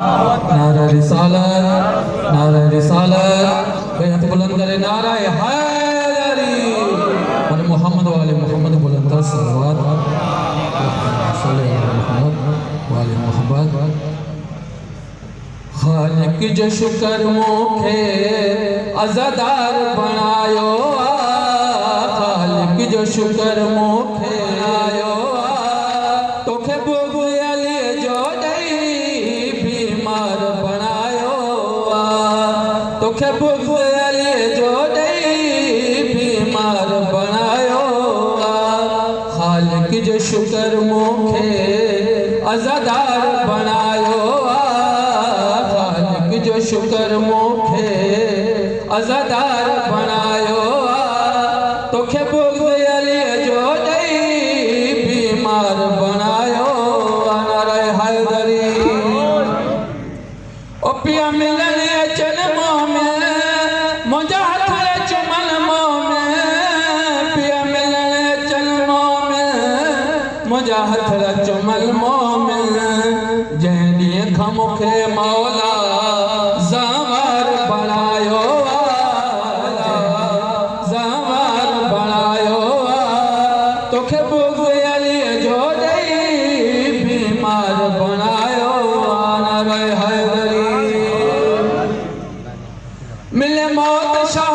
नारा रिसालत नारा रिसालत बेहद बुलंद करे नारा हैदरी और मोहम्मद वाले मोहम्मद बुलंद कर सलवात वाले मोहम्मद खालिक जो शुक्र मुखे अजादार बनायो खालिक जो शुक्र मुखे बीमार बणायो हालक जो हथर चुमल मोमिन जंहिं ॾींहुं खां मूंखे मौला ज़ावर बणायो ज़ावर बणायो तोखे बुज़ अलीअ जो ॾेई बीमार बणायो न वे हैदरी मिले मौत शाह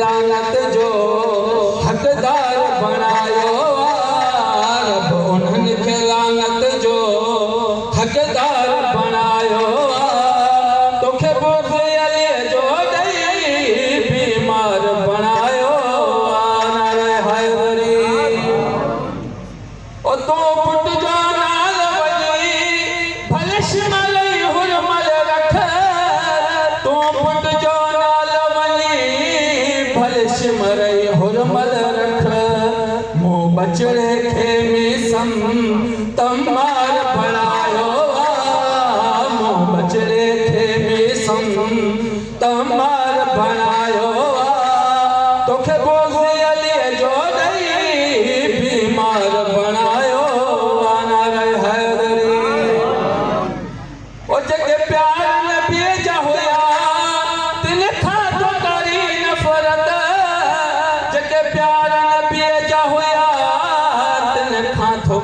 लानत जो બચડે ખેમે સમ તમાર ભણાયો બચડે ખેમે સમ તમાર ભણાયો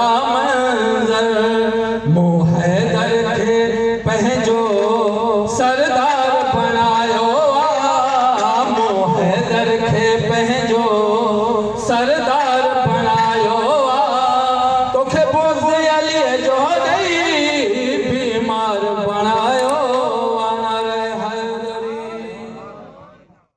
কামা